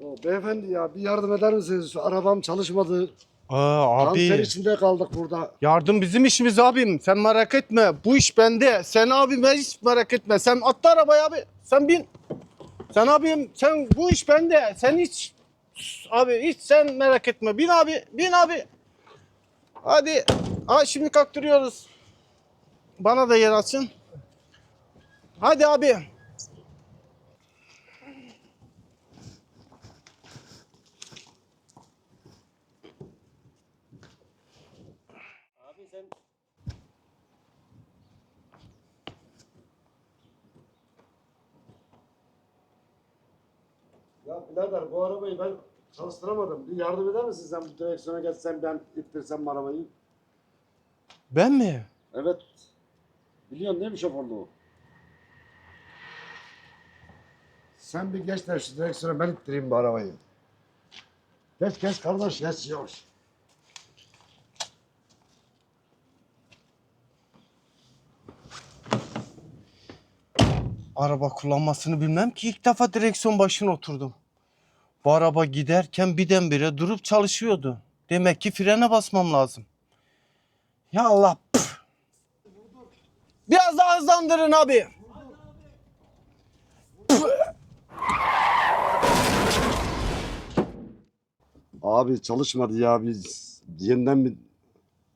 beyefendi ya bir yardım eder misiniz? Şu arabam çalışmadı. Aa Kanter abi. içinde kaldık burada. Yardım bizim işimiz abim. Sen merak etme. Bu iş bende. Sen abim ben hiç merak etme. Sen atla arabaya abi. Sen bin. Sen abim sen bu iş bende. Sen hiç abi hiç sen merak etme. Bin abi. Bin abi. Hadi. Ha şimdi kalktırıyoruz. Bana da yer açın. Hadi abi. Ya birader bu arabayı ben çalıştıramadım. Bir yardım eder misin sen bu direksiyona geçsen ben ittirsem arabayı? Ben mi? Evet. Biliyorsun değil mi şoförlüğü? Sen bir geç de şu direksiyona ben ittireyim bu arabayı. Geç geç kardeş geç yavaş. Araba kullanmasını bilmem ki ilk defa direksiyon başına oturdum. Bu araba giderken birdenbire durup çalışıyordu. Demek ki frene basmam lazım. Ya Allah. püf. Biraz daha hızlandırın abi. Abi çalışmadı ya biz yeniden bir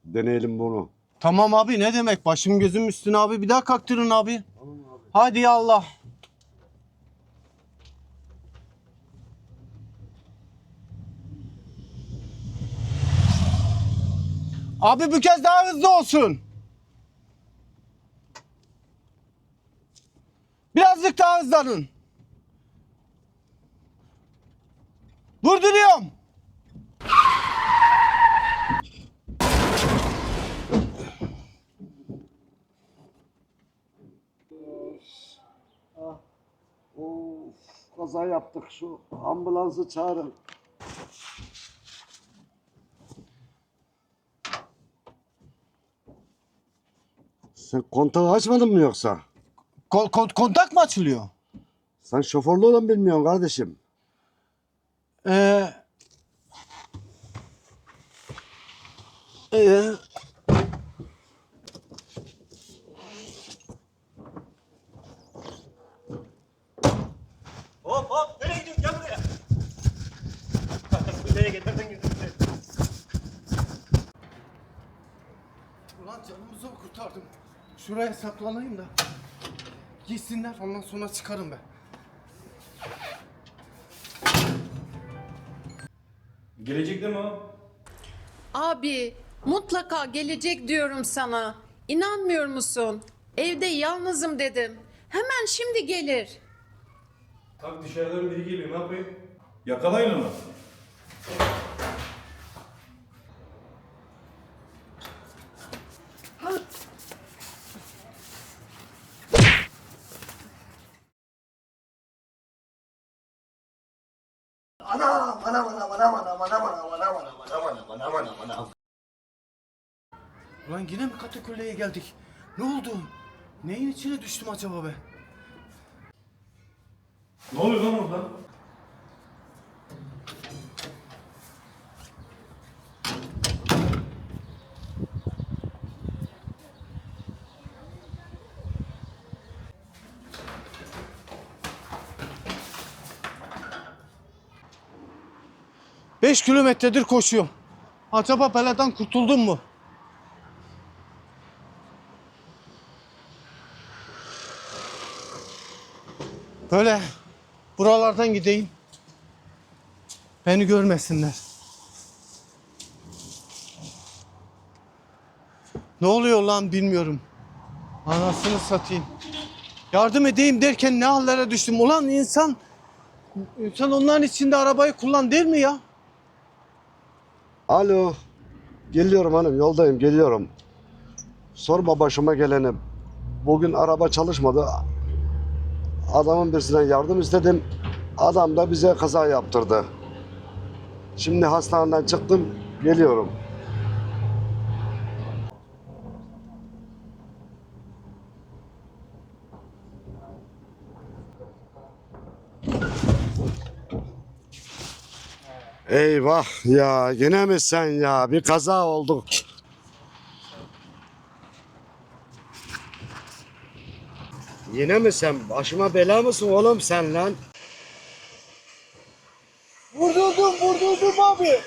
deneyelim bunu. Tamam abi ne demek başım gözüm üstüne abi bir daha kalktırın abi. Hadi Allah. Abi bu kez daha hızlı olsun. Birazcık daha hızlanın. Kaza yaptık şu ambulansı çağırın. Sen kontağı açmadın mı yoksa? Ko- ko- kontak mı açılıyor? Sen şoförlüğü de mi bilmiyorsun kardeşim? Ee, ee, Nereye getirdin getirdin. Ulan canımızı mı kurtardım? Şuraya saklanayım da. Gitsinler ondan sonra çıkarım ben. Gelecek değil mi o? Abi mutlaka gelecek diyorum sana. İnanmıyor musun? Evde yalnızım dedim. Hemen şimdi gelir. Bak dışarıdan biri geliyor ne yapayım? Yakalayın onu. Ulan yine mi katakulleye geldik? Ne oldu? Neyin içine düştüm acaba be? Ne oluyor lan orada? Beş kilometredir koşuyorum. Acaba beladan kurtuldum mu? Böyle buralardan gideyim. Beni görmesinler. Ne oluyor lan bilmiyorum. Anasını satayım. Yardım edeyim derken ne hallere düştüm. Ulan insan insan onların içinde arabayı kullan değil mi ya? Alo. Geliyorum hanım yoldayım geliyorum. Sorma başıma geleni. Bugün araba çalışmadı. Adamın birisinden yardım istedim. Adam da bize kaza yaptırdı. Şimdi hastaneden çıktım geliyorum. Eyvah ya yine mi sen ya? Bir kaza oldu. Yine mi sen? Başıma bela mısın oğlum sen lan? Vurdurdum vurdurdum abi.